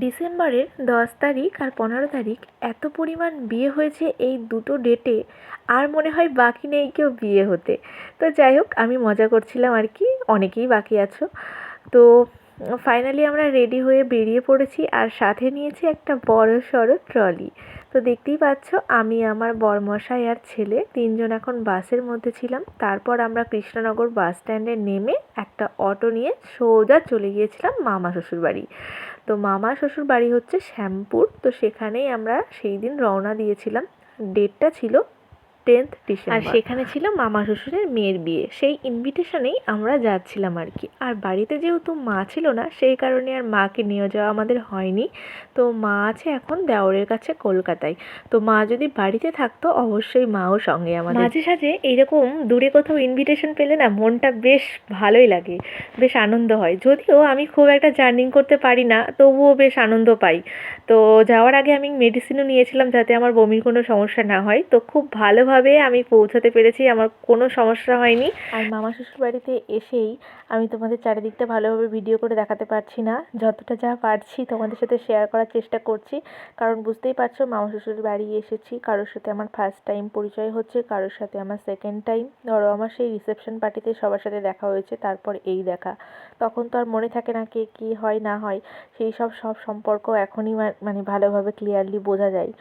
ডিসেম্বরের দশ তারিখ আর পনেরো তারিখ এত পরিমাণ বিয়ে হয়েছে এই দুটো ডেটে। আর মনে হয় বাকি নেই কেউ বিয়ে হতে। তো যাই হোক, আমি মজা করছিলাম আর কি, অনেকেই বাকি আছো। তো ফাইনালি আমরা রেডি হয়ে বেরিয়ে পড়েছি আর সাথে নিয়েছি একটা বড় সড়ো ট্রলি তো দেখতেই পাচ্ছ, আমি, আমার বরমশাই আর ছেলে তিনজন এখন বাসের মধ্যে ছিলাম। তারপর আমরা কৃষ্ণনগর বাস স্ট্যান্ডে নেমে একটা অটো নিয়ে সোজা চলে গিয়েছিলাম মামা শ্বশুর বাড়ি তো মামা শ্বশুর বাড়ি হচ্ছে শ্যামপুর, তো সেখানেই আমরা সেই দিন রওনা দিয়েছিলাম। ডেটটা ছিল টেন্থ ডিসেম্বর আর সেখানে ছিল মামা শ্বশুরের মেয়ের বিয়ে। সেই ইনভিটেশনেই আমরা যাচ্ছিলাম আর কি। আর বাড়িতে যেহেতু মা ছিল না সেই কারণে আর মাকে নিয়ে যাওয়া আমাদের হয়নি। তো মা আছে এখন দেওরের কাছে কলকাতায়। তো মা যদি বাড়িতে থাকতো অবশ্যই মাও সঙ্গে আমাদের মাঝে সাঝে এইরকম দূরে কোথাও ইনভিটেশন পেলে না মনটা বেশ ভালোই লাগে বেশ আনন্দ হয়। যদিও আমি খুব একটা জার্নিং করতে পারি না তবুও বেশ আনন্দ পাই। তো যাওয়ার আগে আমি মেডিসিনও নিয়েছিলাম যাতে আমার বমির কোনো সমস্যা না হয়। তো খুব ভালোভাবে আমি পৌঁছাতে পেরেছি, আমার কোনো সমস্যা হয়নি। আর মামা শ্বশুর বাড়িতে এসেই আমি তোমাদের চারিদিকটা ভালোভাবে ভিডিও করে দেখাতে পারছি না। যতটা যা পারছি তোমাদের সাথে শেয়ার করার চেষ্টা করছি। কারণ বুঝতেই পারছ, মামা শ্বশুর বাড়ি এসেছি। কারোর সাথে আমার ফার্স্ট টাইম পরিচয় হচ্ছে, কারোর সাথে আমার সেকেন্ড টাইম ধরো আমার সেই রিসেপশন পার্টিতে সবার সাথে দেখা হয়েছে, তারপর এই দেখা। তখন তো আর মনে থাকে না কে কী হয় না হয়, সেই সব সব সম্পর্ক এখনই মানে ভালোভাবে ক্লিয়ারলি বোঝা যায়।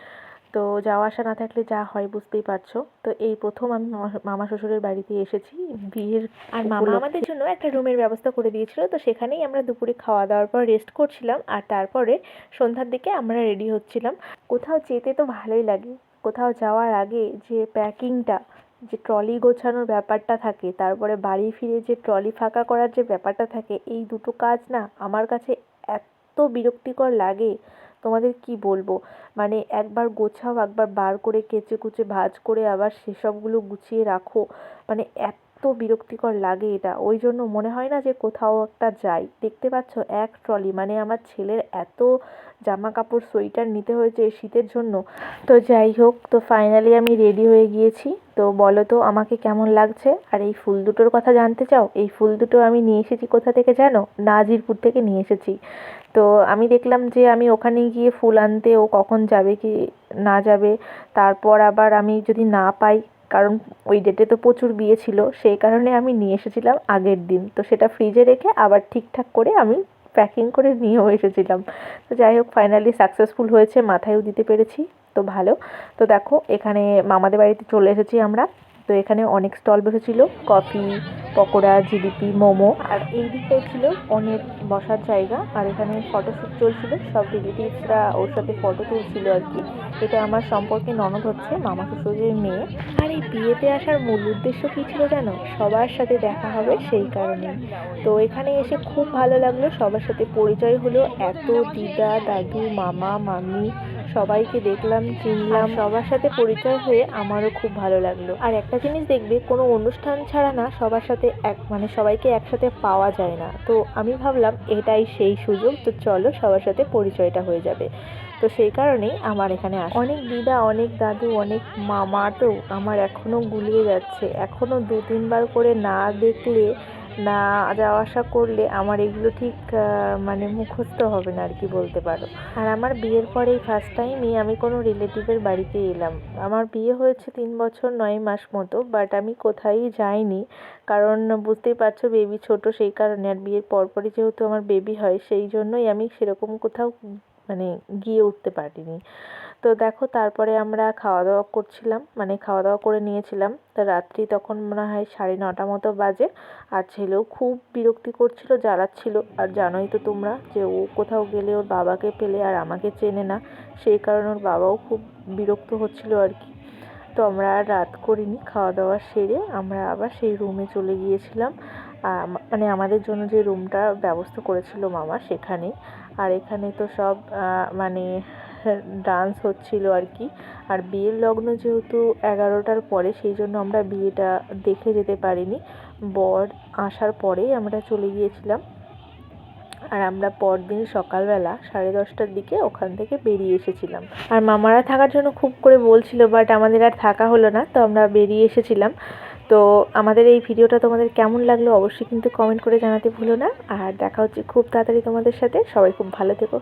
তো যাওয়া আসা না থাকলে যা হয় বুঝতেই পারছ। তো এই প্রথম আমি মামা শ্বশুরের বাড়িতে এসেছি বিয়ের আর মামা আমাদের জন্য একটা রুমের ব্যবস্থা করে দিয়েছিল তো সেখানেই আমরা দুপুরে খাওয়া দাওয়ার পর রেস্ট করছিলাম আর তারপরে সন্ধ্যার দিকে আমরা রেডি হচ্ছিলাম। কোথাও যেতে তো ভালোই লাগে কোথাও যাওয়ার আগে যে প্যাকিংটা যে ট্রলি গোছানোর ব্যাপারটা থাকে তারপরে বাড়ি ফিরে যে ট্রলি ফাঁকা করার যে ব্যাপারটা থাকে এই দুটো কাজ না আমার কাছে এত বিরক্তিকর লাগে। তোমাদের কি বলব? মানে একবার গোছাও, একবার বার করে কেচে কুচে ভাঁজ করে আবার সেসবগুলো গুছিয়ে রাখো। মানে এত বিরক্তিকর লাগে এটা। ওই জন্য মনে হয় না যে কোথাও একটা যাই। দেখতে পাচ্ছ এক ট্রলি মানে আমার ছেলের এত জামা কাপড় সোয়েটার নিতে হয়েছে শীতের জন্য। তো যাই হোক, তো ফাইনালি আমি রেডি হয়ে গিয়েছি। তো বলো তো, আমাকে কেমন লাগছে? আর এই ফুল দুটোর কথা জানতে চাও? এই ফুল দুটো আমি নিয়ে এসেছি কোথা থেকে জানো? নাজিরপুর থেকে নিয়ে এসেছি। তো আমি দেখলাম যে আমি ওখানে গিয়ে ফুল আনতে ও কখন যাবে কি না যাবে। তারপর আবার আমি যদি না পাই কারণ ওই ডেটে তো প্রচুর বিয়ে ছিল, সেই কারণে আমি নিয়ে এসেছিলাম আগের দিন। তো সেটা ফ্রিজে রেখে আবার ঠিকঠাক করে আমি প্যাকিং করে নিয়েও এসেছিলাম। তো যাই হোক ফাইনালি সাকসেসফুল হয়েছে, মাথায়ও দিতে পেরেছি, তো ভালো। তো দেখো, এখানে মামাদের বাড়িতে চলে এসেছি আমরা। তো এখানে অনেক স্টল বসেছিল কফি পকোড়া, জিলিপি, মোমো। আর এই দিকটাই ছিল অনেক বসার জায়গা। আর এখানে ফটোশ্যুট চলছিল, সব রিলেটিভসরা ওর সাথে ফটো তুলছিল আর কি। এটা আমার সম্পর্কে ননদ হচ্ছে, মামা শ্বশুরের মেয়ে। আর এই বিয়েতে আসার মূল উদ্দেশ্য কী ছিল জানো? সবার সাথে দেখা হবে সেই কারণে তো এখানে এসে খুব ভালো লাগল, সবার সাথে পরিচয় হলো। এত দিদা, দাদু, মামা, মামি, সবাইকে দেখলাম, চিনলাম। সবার সাথে পরিচয় হয়ে আমারও খুব ভালো লাগল। আর একটা জিনিস দেখবে, কোনো অনুষ্ঠান ছাড়া না সবার সাথে এক মানে সবাইকে একসাথে পাওয়া যায় না। তো আমি ভাবলাম এটাই সেই সুযোগ, তো চলো সবার সাথে পরিচয়টা হয়ে যাবে। তো সেই কারণেই আমার এখানে আস অনেক দিদা, অনেক দাদু, অনেক মামা তো আমার এখনও গুলিয়ে যাচ্ছে। এখনও দু তিনবার করে না দেখলে না যাওয়া আসা করলে আমার এগুলো ঠিক মানে মুখস্থ হবে না আর কি বলতে পারো। আর আমার বিয়ের পরেই ফার্স্ট টাইমই আমি কোনো রিলেটিভের বাড়িতে এলাম। আমার বিয়ে হয়েছে তিন বছর নয় মাস মতো বাট আমি কোথায় যাইনি। কারণ বুঝতেই পারছ বেবি ছোট, সেই কারণে আর বিয়ের পরপরই যেহেতু আমার বেবি হয়, সেই জন্যই আমি সেরকম কোথাও মানে গিয়ে উঠতে পারিনি। তো দেখো তারপরে আমরা খাওয়া দাওয়া করছিলাম মানে খাওয়া দাওয়া করে নিয়েছিলাম। তা রাত্রি তখন মনে হয় সাড়ে নটা মতো বাজে আর ছেলেও খুব বিরক্তি করছিল, জ্বালাচ্ছিল। আর জানোই তো তোমরা যে ও কোথাও গেলে ওর বাবাকে পেলে আর আমাকে চেনে না, সেই কারণে ওর বাবাও খুব বিরক্ত হচ্ছিল আর কি। তো আমরা আর রাত করিনি খাওয়া দাওয়া সেরে আমরা আবার সেই রুমে চলে গিয়েছিলাম। মানে আমাদের জন্য যে রুমটা ব্যবস্থা করেছিল মামা সেখানে আর এখানে তো সব মানে ডান্স হচ্ছিল আর কি। আর বিয়ের লগ্ন যেহেতু এগারোটার পরে, সেই জন্য আমরা বিয়েটা দেখে যেতে পারিনি। বর আসার পরেই আমরা চলে গিয়েছিলাম। আর আমরা পরদিন সকালবেলা সাড়ে দশটার দিকে ওখান থেকে বেরিয়ে এসেছিলাম। আর মামারা থাকার জন্য খুব করে বলছিল, বাট আমাদের আর থাকা হলো না। তো আমরা বেরিয়ে এসেছিলাম। তো আমাদের এই ভিডিওটা তোমাদের কেমন লাগল অবশ্যই কিন্তু কমেন্ট করে জানাতে ভুলো না। আর দেখা হচ্ছে খুব তাড়াতাড়ি তোমাদের সাথে। সবাই খুব ভালো থেকো।